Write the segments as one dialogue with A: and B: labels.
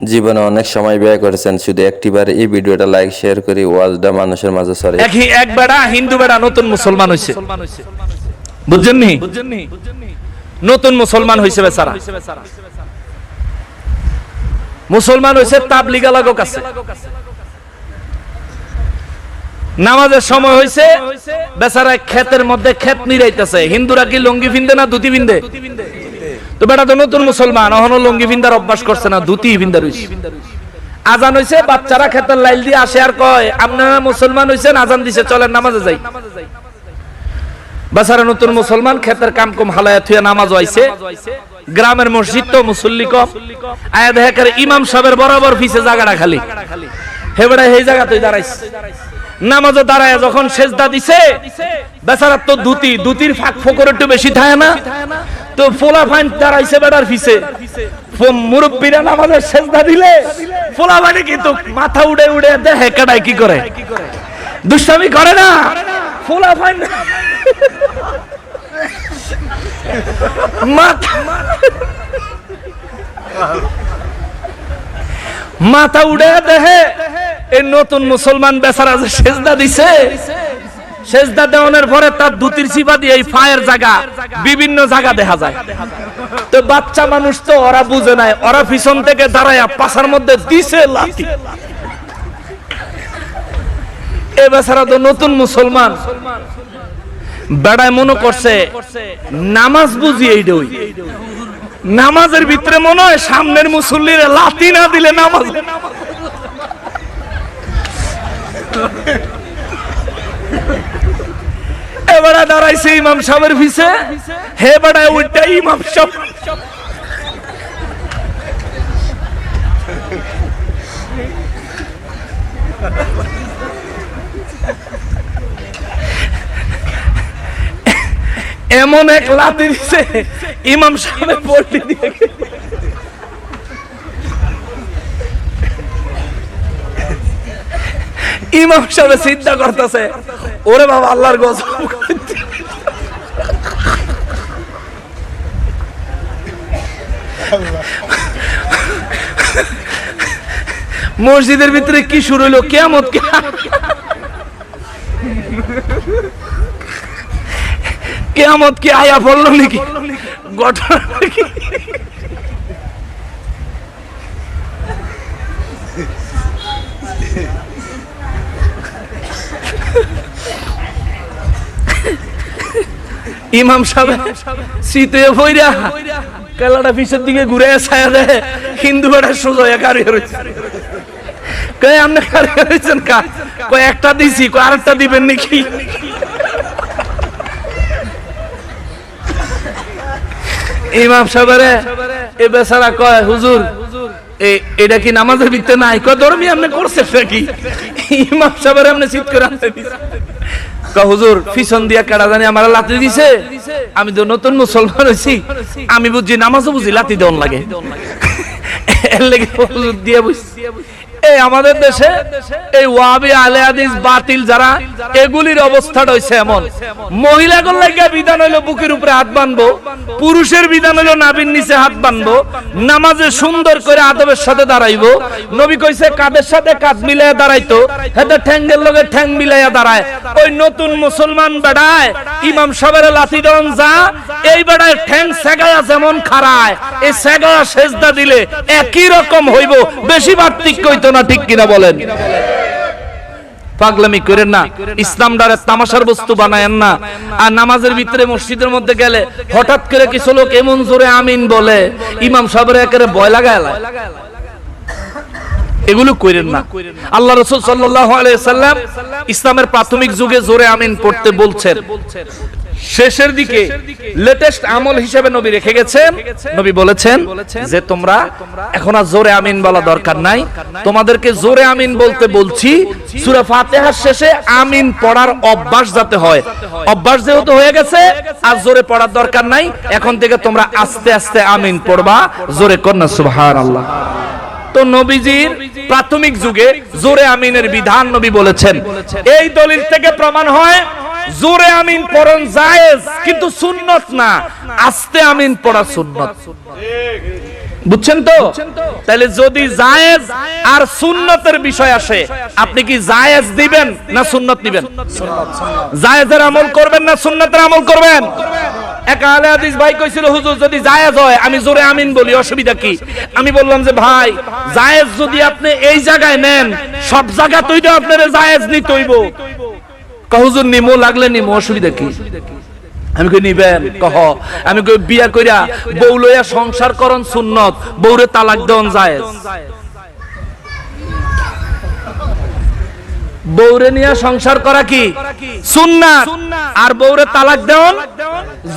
A: জীবনে অনেক সময় ব্যয় করেছেন, শুধু একটিবার এই ভিডিওটা লাইক শেয়ার করি, ওয়াজটা মানুষের মাঝে ছড়ে
B: একই এক বেড়া হিন্দু বেড়া নতুন মুসলমান হয়েছে বুঝছেন নি? নতুন মুসলমান হয়েছে বেচারা। মুসলমান হয়েছে তাবলিগা লাগো কাছে নামাজের সময় হয়েছে বেচারা ক্ষেতের মধ্যে ক্ষেত নিরাইতেছে। হিন্দুরা কি লুঙ্গি ফিন্দে না ধুতি ফিন্দে তো বেটা তো নতুন মুসলমান, অহনো লুঙ্গি ফিন্দার অভ্যাস করছে না, ধুতি ফিন্দা রইছে আজান হইছে, বাচ্চারা ক্ষেতের লাইল দিয়ে আসে আর কয় আপনারা মুসলমান হইছেন, আজান দিছে, চলেন নামাজে যাই। বেচারা নতুন মুসলমান ক্ষেতের কাম কম হালায়া থুয়া নামাজ আইছে। গ্রামের মসজিদ তো মুসল্লি কম। আয়া দেখা করে ইমাম সাহেবের বরাবর পিছে জায়গাটা খালি। হেবড়া এই জায়গাতেই দাঁড়াইছে নামাজে দাঁড়ায় যখন সেজদা দিছে বেচারা তো ধুতি, ধুতির ফাঁক ফোকর একটু বেশি থাকে না। তো ফোলা ফাইন দাঁড়াইছে বেড়ার পিছে। মুরব্বীরা নামাজের সেজদা দিলে, ফোলা মানে কিন্তু মাথা উড়ে উড়ে দেখে কাটায় কি করে। দুষ্টামি করে না, ফোলা ফাইন মাথা উড়ে দেহে এই নতুন মুসলমান বেচারা যে সেজদা দিছে সেজদা দেওয়ানোর পরে তার দুতির চিপা দিয়ে এই ফায়ের জায়গা, বিভিন্ন জায়গা দেখা যায়। তো বাচ্চা মানুষ তো ওরা বুঝে নাই, ওরা পিছন থেকে দাঁড়ায় পাশার মধ্যে দিছে লাঠি। এ বেচারা তো নতুন মুসলমান। বেড়ায় মনে করছে, নামাজ বুঝি এইটাই নামাজের ভিতরে মনে হয় সামনের মুসল্লির লাতি না দিলে নামাজ এবারে দাঁড়াইছে ইমাম সাহেবের পিছে। হে বেড়ায় ওইটা ইমাম সাহেব। এমন এক লাতি দিছে, ইমাম সাহেবের পল্টি দিয়ে। ইমাম সাহেব চিন্তা করতেছে। ওরে বাবা, আল্লাহর গজব। মসজিদের ভিতরে কি শুরু হলো? কেমন কেমত কি আয়া পড়ল নাকি? ইমাম সাহেব শীতে বইরা কেলাটা পিছের দিকে ঘুরে ছায়া দেয়। হিন্দু বেড়া সোজা একারি রয়েছে কয়, আপনি কারি হয়েছেন কা? কয়, একটা দিছি। কয়, আরেকটা দিবেন নাকি? ইমাম সাহেবের, এ বেচারা কয়, হুজুর এটা কি নামাজের ভিতরে নাই? কয় ধর্মী আপনি করছে নাকি? ইমাম সাহেবের আপনি চিৎ করে আনতে হুজুর পিছন দিয়া কাটা জানি আমার লাতি দিছে? আমি তো নতুন মুসলমান হয়েছি আমি বুঝি নামাজও বুঝি লাতি দেওয়ান লাগে। এর লেগে হুজুর দিয়ে বুঝছি এই আমাদের দেশে এই ওয়াবি আলে হাদিস বাতিল যারা, এগুলির অবস্থাটা হইছে এমন। মহিলাগুলো লাগে বিধান হইল বুকের উপরে হাত বানবো, পুরুষের বিধান হইল নাবির নিচে হাত বানবো, নামাজে সুন্দর করে আদবের সাথে দাঁড়াইবো। নবী কইছে, কাদের সাথে কাঁধ মিলাইয়া দাঁড়াইতো? হেতে ঠ্যাঙ্গের লগে ঠ্যাং মিলাইয়া দাঁড়ায়। ওই নতুন মুসলমান বেড়ায়, ইমাম সাহেবের লাথি দন যা, এই বেড়ায় ঠ্যাং সেগায়া যেমন খারায় এই সেগায়া সেজদা দিলে একই রকম হইব, বেশি পার্থক্য হইতো না ঠিক কিনা বলেন? পাগলামি করেন না। ইসলাম ডারে তামাশার বস্তু বানায়েন না। আর নামাজের ভিতরে মসজিদের মধ্যে গেলে হঠাৎ করে কিছু লোক এমন জোরে আমিন বলে, ইমাম সাহেবের একেবারে ভয় লাগায় এগুলো করেন না। আল্লাহ রসুল সাল্লাল্লাহু আলাইহি সাল্লাম ইসলামের প্রাথমিক যুগে জোরে আমিন পড়তে বলছেন। শেষের দিকে লেটেস্ট আমল হিসেবে নবী রেখে গেছেন। নবী বলেছেন যে তোমরা এখন আর জোরে আমিন বলা দরকার নাই। তোমাদেরকে জোরে আমিন বলতে বলছি। সূরা ফাতিহার শেষে আমিন পড়ার অভ্যাস যাতে হয়। অভ্যাস যেহেতু হয়ে গেছে আর জোরে পড়ার দরকার নাই। এখন থেকে তোমরা আস্তে আস্তে আমিন পড়বা। জোরে কন্যা সুবহানাল্লাহ। তো নবীজির প্রাথমিক যুগে জোরে আমিনের বিধান নবী বলেছেন। এই দলিল থেকে প্রমাণ হয় জোরে আমিন পড়ন জায়েজ, কিন্তু সুন্নত না। আস্তে আমিন পড়া সুন্নত। বুঝছেন তো? তাহলে যদি জায়েজ আর সুন্নতের বিষয় আসে, আপনি কি জায়েজ দিবেন না সুন্নত দিবেন? জায়েজের আমল করবেন না সুন্নতের আমল করবেন? এক আলে হাদিস ভাই কইছিল, হুজুর, যদি জায়েজ হয়, আমি জোরে আমিন বলি, অসুবিধা কি? আমি বললাম যে, ভাই, জায়েজ যদি আপনি এই জায়গায় নেন, সব জায়গা তুই তো আপনার জায়েজ নিতে হইব। হুজুর, নিমো লাগলে নিমো, অসুবিধা কি? আমি কই, নিবেন, কহ। আমি কই, বিয়া কইরা বউ লইয়া সংসার করন সুন্নত, বউরে তালাক দেন জায়েজ। বউরে নিয়ে সংসার করা কি? সুন্নাত। আর বউরে তালাক দেন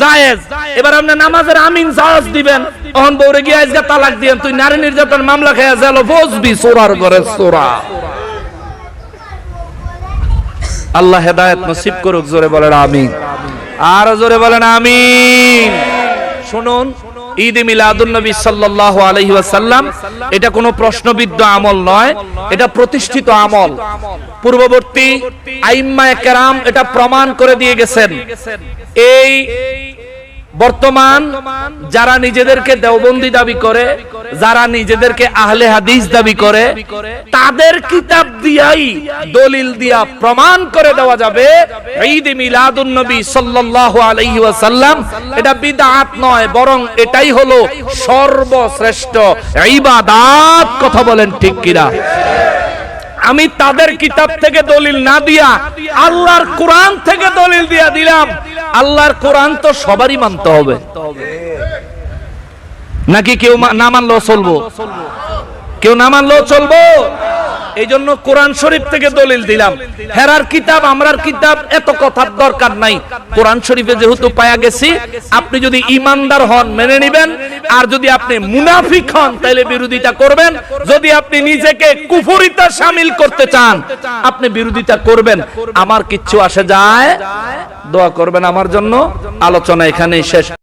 B: জায়েজ। এবার আপনি নামাজের আমিন জায়েজ দিবেন। তখন বউরে গিয়ে আজকে তালাক দিয়েন। তুই নারী নির্যাতন মামলা খেয়ে গেল বসবি সোরার ঘরে সোরা। আল্লাহ হেদায়ত নসিব করুক, জোরে বলেন আমি আর জোরে বলেন আমি শুনুন, ঈদ মিলাদুন নবী সাল্লাল্লাহু আলাইহি ওয়াসাল্লাম, এটা কোনো প্রশ্নবিদ্ধ আমল নয়, এটা প্রতিষ্ঠিত আমল। পূর্ববর্তী আইম্মায়ে কেরাম এটা প্রমাণ করে দিয়ে গেছেন। এই বর্তমান যারা নিজেদেরকে দেওবন্দি দাবি করে, যারা নিজেদেরকে আহলে হাদিস দাবি করে, তাদের কিতাব দিয়াই দলিল দিয়া প্রমাণ করে দেওয়া যাবে। ঈদ মিলাদুন নবী সাল্লাল্লাহু আলাইহি ওয়াসাল্লাম, এটা বিদআত নয়, বরং এটাই হলো সর্বশ্রেষ্ঠ। ইবাদত, কথা বলেন ঠিক কিনা? আমি তাদের কিতাব থেকে দলিল না দিয়া, আল্লাহর কোরআন থেকে দলিল দিয়া দিলাম। আল্লাহর কোরআন তো সবারই মানতে হবে। নাকি কেউ না মানলেও চলবো? কেউ না মানলেও চলবো? এই জন্য কোরআন শরীফ থেকে দলিল দিলাম। হেরার কিতাব, আমরার কিতাব, এত কথার দরকার নাই। কোরআন শরীফে যেহেতু পায়া গেছি, আপনি যদি ইমানদার হন, মেনে নেবেন। আর যদি আপনি মুনাফিক হন তাহলে বিরোধিতা করবেন। যদি আপনি নিজেকে কুফুরিতা সামিল করতে চান, আপনি বিরোধিতা করবেন। আমার কিচ্ছু আসে যায়? দোয়া করবেন আমার জন্য। আলোচনা এখানেই শেষ।